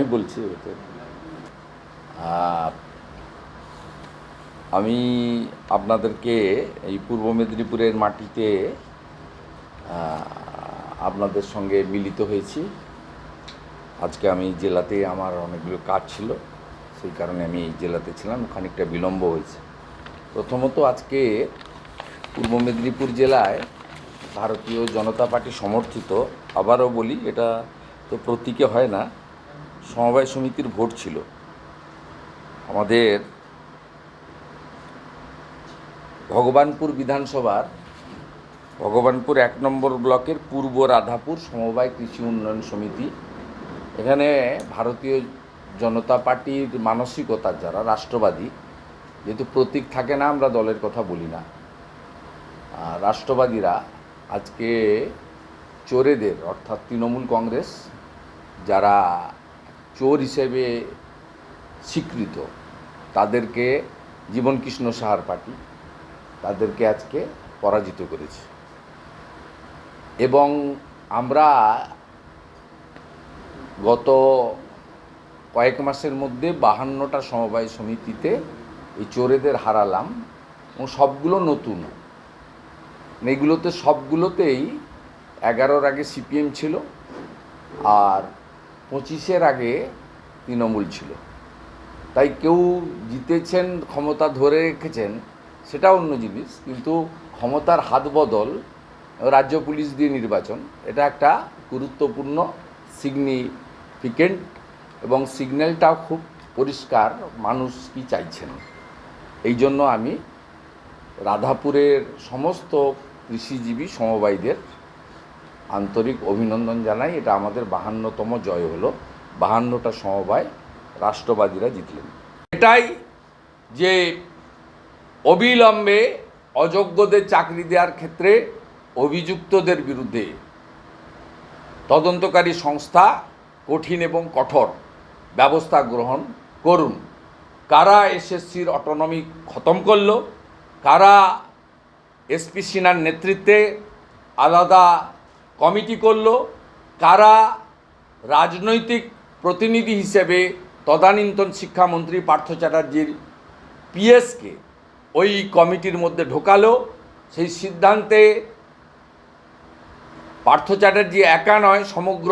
আমি বলছি আমি আপনাদেরকে এই পূর্ব মেদিনীপুরের মাটিতে আপনাদের সঙ্গে মিলিত হয়েছি। আজকে আমি জেলাতে আমার অনেকগুলো কাজ ছিল, সেই কারণে আমি এই জেলাতে ছিলাম, খানিকটা বিলম্ব হয়েছে। প্রথমত আজকে পূর্ব মেদিনীপুর জেলায় ভারতীয় জনতা পার্টি সমর্থিত, আবারও বলি, এটা তো প্রতীকে হয় না সমবায় সমিতির ভোট ছিল। আমাদের ভগবানপুর বিধানসভার, ভগবানপুর এক নম্বর ব্লকের পূর্ব রাধাপুর সমবায় কৃষি উন্নয়ন সমিতি। এখানে ভারতীয় জনতা পার্টির মানসিকতার যারা, রাষ্ট্রবাদী, যেহেতু প্রতীক থাকে না, আমরা দলের কথা বলি না। রাষ্ট্রবাদীরা আজকে চোরেদের, অর্থাৎ তৃণমূল কংগ্রেস, যারা চোর হিসেবে স্বীকৃত। তাদেরকে জীবনকৃষ্ণ সাহার পার্টি তাদেরকে আজকে পরাজিত করেছে। এবং আমরা গত কয়েক মাসের মধ্যে বাহান্নটা সমবায় সমিতিতে এই চোরেদের হারালাম এবং সবগুলো নতুন। এগুলোতে সবগুলোতেই এগারোর আগে সিপিএম ছিল আর পঁচিশের আগে তৃণমূল ছিল। তাই কেউ জিতেছেন, ক্ষমতা ধরে রেখেছেন, সেটা অন্য জিনিস, কিন্তু ক্ষমতার হাত বদল, রাজ্য পুলিশ দিয়ে নির্বাচন, এটা একটা গুরুত্বপূর্ণ সিগনিফিকেন্ট এবং সিগন্যালটাও খুব পরিষ্কার, মানুষ কি চাইছেন। এই জন্য আমি রাধাপুরের সমস্ত কৃষিজীবী সমবায়ীদের আন্তরিক অভিনন্দন জানাই। এটা আমাদের বাহান্নতম জয় হলো। বাহান্নটা সমবায় রাষ্ট্রবাদীরা জিতলেন। এটাই যে অবিলম্বে অযোগ্যদের চাকরি দেওয়ার ক্ষেত্রে অভিযুক্তদের বিরুদ্ধে তদন্তকারী সংস্থা কঠিন এবং কঠোর ব্যবস্থা গ্রহণ করুন। কারা এসএসসির অটোনমি খতম করল? কারা এসপি সিনহার নেতৃত্বে আলাদা কমিটি করল কারা রাজনৈতিক প্রতিনিধি হিসেবে তদানীন্তন শিক্ষামন্ত্রী পার্থ চ্যাটার্জির পিএসকে ওই কমিটির মধ্যে ঢোকালো। সেই সিদ্ধান্তে পার্থ চ্যাটার্জি একা নয়, সমগ্র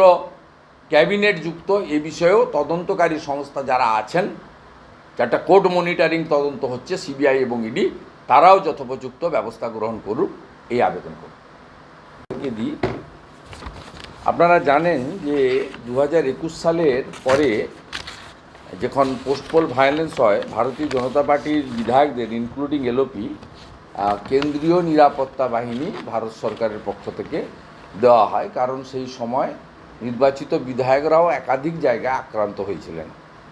ক্যাবিনেট যুক্ত। এ বিষয়েও তদন্তকারী সংস্থা যারা আছেন একটা কোর্ট মনিটরিং তদন্ত হচ্ছে, সিবিআই এবং ইডি, তারাও যথোপযুক্ত ব্যবস্থা গ্রহণ করুক, এই আবেদন করুন দিই আপনারা জানেন যে দু হাজার একুশ সালের পরে যখন পোস্টপোল ভায়োলেন্স হয়, ভারতীয় জনতা পার্টির বিধায়কদের ইনক্লুডিং এলওপি কেন্দ্রীয় নিরাপত্তা বাহিনী ভারত সরকারের পক্ষ থেকে দেওয়া হয়। কারণ সেই সময় নির্বাচিত বিধায়করাও একাধিক জায়গায় আক্রান্ত হয়েছিলেন।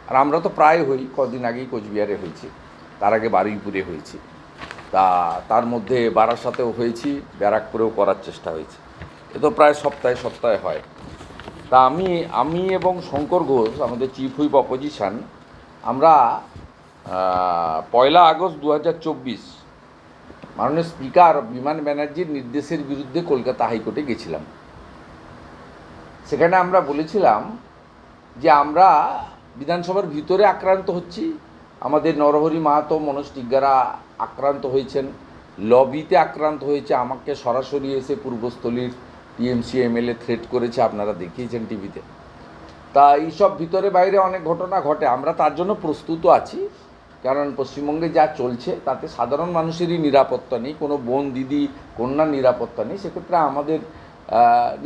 আর আমরা তো প্রায় হই, কদিন আগেই কোচবিহারে হয়েছি। তার আগে বারুইপুরে হয়েছি। তা, তার মধ্যে বারাসাতেও হয়েছি, ব্যারাকপুরেও করার চেষ্টা হয়েছে। এ তো প্রায় সপ্তাহে সপ্তাহে হয়। তা আমি আমি এবং শঙ্কর ঘোষ, আমাদের চিফ হুইপ অপোজিশন আমরা পয়লা আগস্ট দু হাজার চব্বিশ মাননীয় স্পিকার বিমান ব্যানার্জির নির্দেশের বিরুদ্ধে কলকাতা হাইকোর্টে গেছিলাম। সেখানে আমরা বলেছিলাম যে আমরা বিধানসভার ভিতরে আক্রান্ত হচ্ছি। আমাদের নরহরি মাহাতো মনোজ টিগ্গারা আক্রান্ত হয়েছেন, লবিতে আক্রান্ত হয়েছে, আমাকে সরাসরি এসে পূর্বস্থলীর টিএমসি এমএলএ থ্রেট করেছে, আপনারা দেখিয়েছেন টিভিতে তা। এইসব ভিতরে বাইরে অনেক ঘটনা ঘটে। আমরা তার জন্য প্রস্তুত আছি। কারণ পশ্চিমবঙ্গে যা চলছে, তাতে সাধারণ মানুষেরই নিরাপত্তা নেই। কোনো বোন, দিদি, কন্যার নিরাপত্তা নেই। সেক্ষেত্রে আমাদের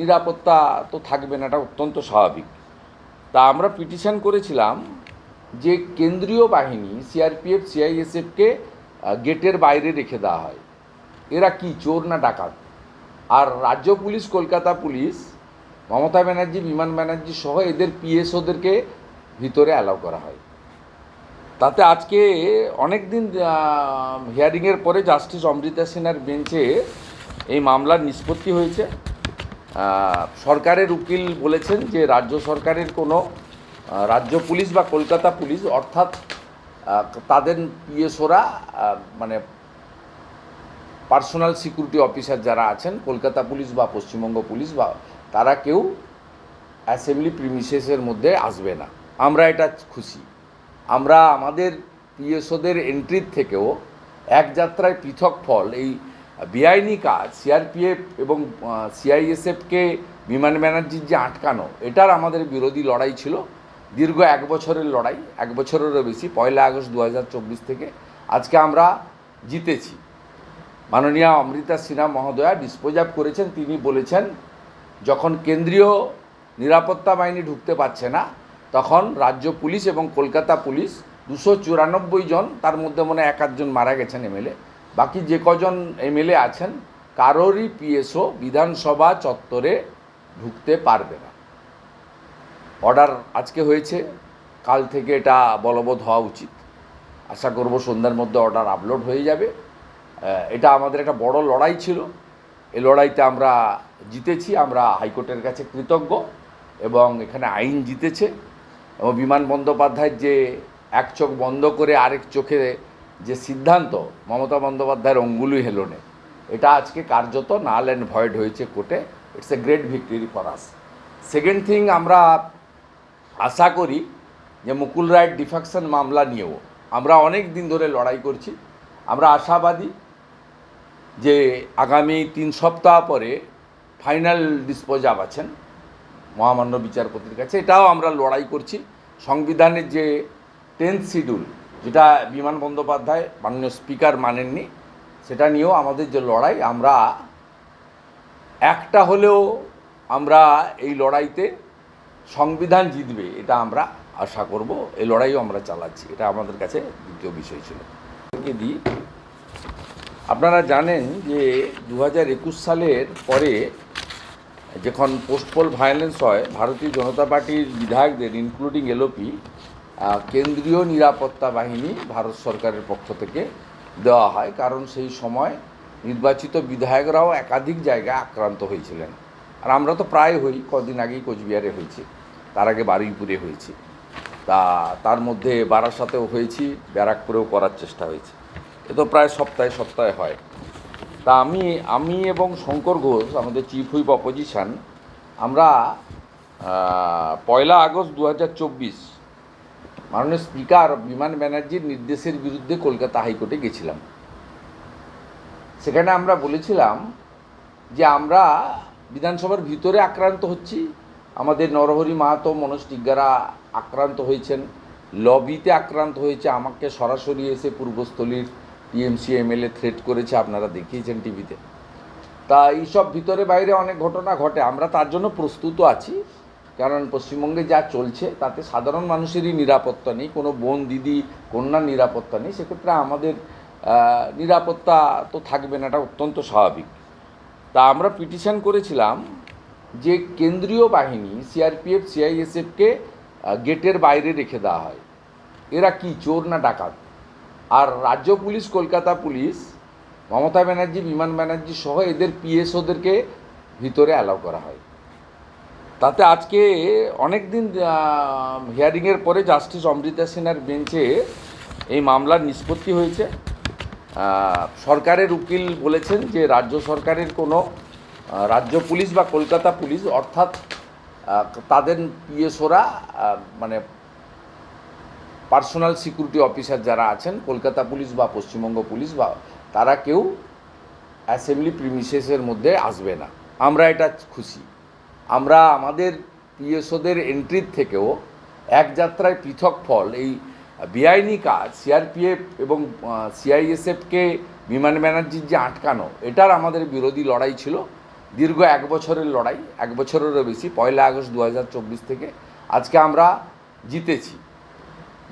নিরাপত্তা তো থাকবে না। এটা অত্যন্ত স্বাভাবিক। তা আমরা পিটিশন করেছিলাম যে কেন্দ্রীয় বাহিনী সিআরপিএফ সিআইএসএফকে গেটের বাইরে রেখে দেওয়া হয়। এরা কি? চোর না ডাকাত? আর রাজ্য পুলিশ, কলকাতা পুলিশ, মমতা ব্যানার্জি, বিমান ব্যানার্জি সহ এদের পিএসওদেরকে ভিতরে অ্যালাউ করা হয়। তাতে আজকে অনেক দিন হিয়ারিংয়ের পরে জাস্টিস অমৃতা সিনহার বেঞ্চে এই মামলার নিষ্পত্তি হয়েছে। সরকারের উকিল বলেছেন যে রাজ্য সরকারের কোনো রাজ্য পুলিশ বা কলকাতা পুলিশ অর্থাৎ তাদের পিএসওরা মানে পার্সোনাল সিকিউরিটি অফিসার যারা আছেন, কলকাতা পুলিশ বা পশ্চিমবঙ্গ পুলিশ বা তারা কেউ অ্যাসেম্বলি প্রিমিসেসের মধ্যে আসবে না। আমরা এটা খুশি। আমরা আমাদের পিএসওদের এন্ট্রির থেকেও এক যাত্রায় পৃথক ফল, এই বেআইনি কাজ, সিআরপিএফ এবং সিআইএসএফকে বিমান ব্যানার্জির যে আটকানো, এটার আমাদের বিরোধী লড়াই ছিল। দীর্ঘ এক বছরের লড়াই, এক বছরেরও বেশি, পয়লা আগস্ট দু হাজার চব্বিশ থেকে আজকে আমরা জিতেছি। মাননীয় অমৃতা সিনহা মহোদয়া ডিসপোজাব করেছেন, তিনি বলেছেন, যখন কেন্দ্রীয় নিরাপত্তা বাহিনী ঢুকতে পারছে না, তখন রাজ্য পুলিশ এবং কলকাতা পুলিশ দুশো চুরানব্বই জন, তার মধ্যে মনে এক আধজন মারা গেছেন এমএলএ বাকি যে কজন এমএলএ আছেন, কারোরই পিএসও বিধানসভা চত্বরে ঢুকতে পারবে না। অর্ডার আজকে হয়েছে, কাল থেকে এটা বলবৎ হওয়া উচিত। আশা করব সন্ধ্যার মধ্যে অর্ডার আপলোড হয়ে যাবে। এটা আমাদের একটা বড় লড়াই ছিল। এই লড়াইতে আমরা জিতেছি, আমরা হাইকোর্টের কাছে কৃতজ্ঞ এবং এখানে আইন জিতেছে এবং বিমান বন্দ্যোপাধ্যায়ের যে এক চোখ বন্ধ করে আরেক চোখে যে সিদ্ধান্ত, মমতা বন্দ্যোপাধ্যায়ের অঙ্গুলি হেলনে, এটা আজকে কার্যত নাল অ্যান্ড ভয়েড হয়েছে কোর্টে। It's a great victory for us second thing আমরা আশা করি যে মুকুল রায়ের ডিফাকশন মামলা নিয়েও আমরা অনেক দিন ধরে লড়াই করছি। আমরা আশাবাদী যে আগামী তিন সপ্তাহ পরে ফাইনাল ডিসপোজাব আছেন মহামান্য বিচারপতির কাছে। এটাও আমরা লড়াই করছি। সংবিধানের যে টেন্থ শিডিউল যেটা বিমান বন্দ্যোপাধ্যায় মাননীয় স্পিকার মানেননি, সেটা নিয়েও আমাদের যে লড়াই, আমরা একটা হলেও আমরা এই লড়াইতে সংবিধান জিতবে, এটা আমরা আশা করব। এই লড়াইও আমরা চালাচ্ছি, এটা আমাদের কাছে দ্বিতীয় বিষয় ছিল। দিই? আপনারা জানেন যে দু একুশ সালের পরে যখন পোস্টপোল ভায়োলেন্স হয়, ভারতীয় জনতা পার্টির বিধায়কদের ইনক্লুডিং এলওপি কেন্দ্রীয় নিরাপত্তা বাহিনী ভারত সরকারের পক্ষ থেকে দেওয়া হয়। কারণ সেই সময় নির্বাচিত বিধায়করাও একাধিক জায়গায় আক্রান্ত হয়েছিলেন। আর আমরা তো প্রায় হই, কদিন আগেই কোচবিহারে হয়েছি। তার আগে বারুইপুরে হয়েছি। তা, তার মধ্যে বারাসাতেও হয়েছি, ব্যারাকপুরেও করার চেষ্টা হয়েছে। এ তো প্রায় সপ্তাহে সপ্তাহে হয়। তা আমি আমি এবং শঙ্কর ঘোষ, আমাদের চিফ হুইপ অপোজিশন আমরা পয়লা আগস্ট দু হাজার চব্বিশ মাননীয় স্পিকার বিমান ব্যানার্জির নির্দেশের বিরুদ্ধে কলকাতা হাইকোর্টে গেছিলাম। সেখানে আমরা বলেছিলাম যে আমরা বিধানসভার ভিতরে আক্রান্ত হচ্ছি। আমাদের নরহরি মাহাতো মনোজ টিগ্গারা আক্রান্ত হয়েছেন। লবিতে আক্রান্ত হয়েছে। আমাকে সরাসরি এসে পূর্বস্থলীর টিএমসি এমএলএ থ্রেট করেছে, আপনারা দেখিয়েছেন টিভিতে তা। এইসব ভিতরে বাইরে অনেক ঘটনা ঘটে। আমরা তার জন্য প্রস্তুত আছি। কারণ পশ্চিমবঙ্গে যা চলছে, তাতে সাধারণ মানুষেরই নিরাপত্তা নেই, কোনো বোন, দিদি, কন্যার নিরাপত্তা নেই। সেক্ষেত্রে আমাদের নিরাপত্তা তো থাকবে না, এটা অত্যন্ত স্বাভাবিক। তা আমরা পিটিশন করেছিলাম যে কেন্দ্রীয় বাহিনী সিআরপিএফ সিআইএসএফকে গেটের বাইরে রেখে দেওয়া হয়। এরা কি, চোর না ডাকাত? আর রাজ্য পুলিশ, কলকাতা পুলিশ, মমতা ব্যানার্জি, বিমান ব্যানার্জি সহ এদের পিএসওদেরকে ভিতরে অ্যালাউ করা হয়। তাতে আজকে অনেক দিন হিয়ারিংয়ের পরে জাস্টিস অমৃতা সিনহার বেঞ্চে এই মামলার নিষ্পত্তি হয়েছে। সরকারের উকিল বলেছেন যে রাজ্য সরকারের কোনো রাজ্য পুলিশ বা কলকাতা পুলিশ অর্থাৎ তাদের পিএসওরা মানে পার্সোনাল সিকিউরিটি অফিসার যারা আছেন, কলকাতা পুলিশ বা পশ্চিমবঙ্গ পুলিশ বা তারা কেউ অ্যাসেম্বলি প্রিমিসেসের মধ্যে আসবে না। আমরা এটা খুশি। আমরা আমাদের পিএসওদের এন্ট্রির থেকেও এক যাত্রায় পৃথক ফল, এই বেআইনি কাজ, সিআরপিএফ এবং সিআইএসএফকে বিমান ব্যানার্জির যে আটকানো, এটার আমাদের বিরোধী লড়াই ছিল। দীর্ঘ এক বছরের লড়াই, এক বছরেরও বেশি, পয়লা আগস্ট দু হাজার চব্বিশ থেকে আজকে আমরা জিতেছি।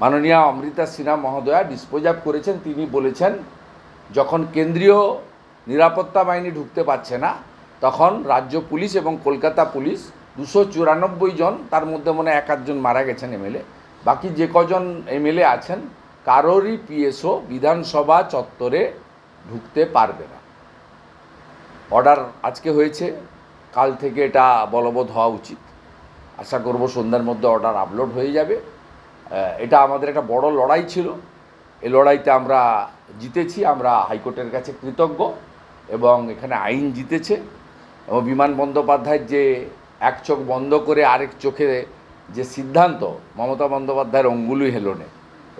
মাননীয় অমৃতা সিনহা মহোদয়া ডিসপোজাব করেছেন, তিনি বলেছেন, যখন কেন্দ্রীয় নিরাপত্তা বাহিনী ঢুকতে পারছে না, তখন রাজ্য পুলিশ এবং কলকাতা পুলিশ দুশো চুরানব্বই জন, তার মধ্যে মনে এক আধজন মারা গেছেন এমএলএ বাকি যে কজন এমএলএ আছেন, কারোরই পিএসও বিধানসভা চত্বরে ঢুকতে পারবে না। অর্ডার আজকে হয়েছে, কাল থেকে এটা বলবৎ হওয়া উচিত। আশা করব সন্ধ্যার মধ্যে অর্ডার আপলোড হয়ে যাবে। এটা আমাদের একটা বড় লড়াই ছিল। এই লড়াইতে আমরা জিতেছি, আমরা হাইকোর্টের কাছে কৃতজ্ঞ এবং এখানে আইন জিতেছে এবং বিমান বন্দ্যোপাধ্যায়ের যে এক চোখ বন্ধ করে আরেক চোখে যে সিদ্ধান্ত, মমতা বন্দ্যোপাধ্যায়ের অঙ্গুলি হেলনে,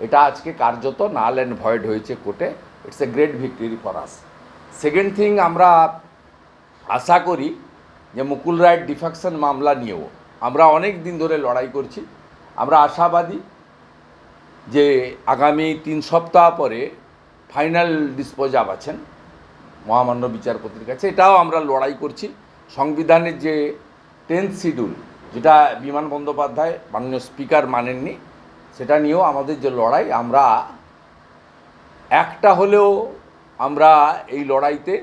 এটা আজকে কার্যত নাল অ্যান্ড ভয়েড হয়েছে কোর্টে। It's a great victory for us second thing আমরা আশা করি যে মুকুল রায়ের ডিফেকশন মামলা নিয়েও আমরা অনেক দিন ধরে লড়াই করছি। আমরা আশাবাদী যে আগামী তিন সপ্তাহ পরে ফাইনাল ডিসপোজাব আছেন মহামান্য বিচারপতির কাছে। এটাও আমরা লড়াই করছি। সংবিধানের যে টেন্থ শিডিউল যেটা বিমান বন্দ্যোপাধ্যায় মাননীয় স্পিকার মানেননি, সেটা নিয়েও আমাদের যে লড়াই, আমরা একটা হলেও আমরা এই লড়াইতে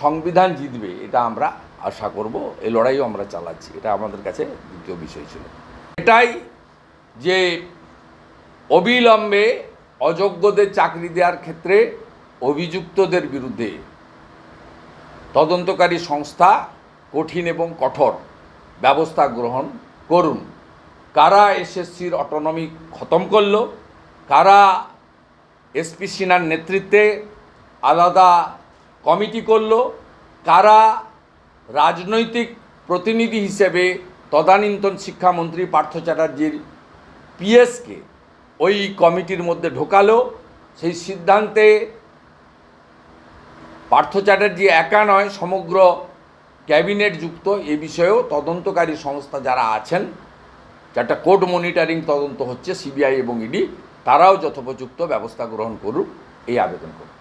সংবিধান জিতবে, এটা আমরা আশা করব। এই লড়াইও আমরা চালাচ্ছি, এটা আমাদের কাছে দ্বিতীয় বিষয় ছিল। এটাই যে অবিলম্বে অযোগ্যদের চাকরি দেওয়ার ক্ষেত্রে অভিযুক্তদের বিরুদ্ধে তদন্তকারী সংস্থা কঠিন এবং কঠোর ব্যবস্থা গ্রহণ করুন। কারা এসএসসির অটোনমি খতম করল? কারা এসপি সিনহার নেতৃত্বে আলাদা কমিটি করল? কারা রাজনৈতিক প্রতিনিধি হিসেবে তদানীন্তন শিক্ষামন্ত্রী পার্থ চ্যাটার্জির পিএসকে ওই কমিটির মধ্যে ঢোকালো। সেই সিদ্ধান্তে পার্থ চ্যাটার্জি একা নয়, সমগ্র ক্যাবিনেট যুক্ত। এ বিষয়েও তদন্তকারী সংস্থা যারা আছেন একটা কোর্ট মনিটরিং তদন্ত হচ্ছে, সিবিআই এবং ইডি, তারাও যথোপযুক্ত ব্যবস্থা গ্রহণ করুক, এই আবেদন করুন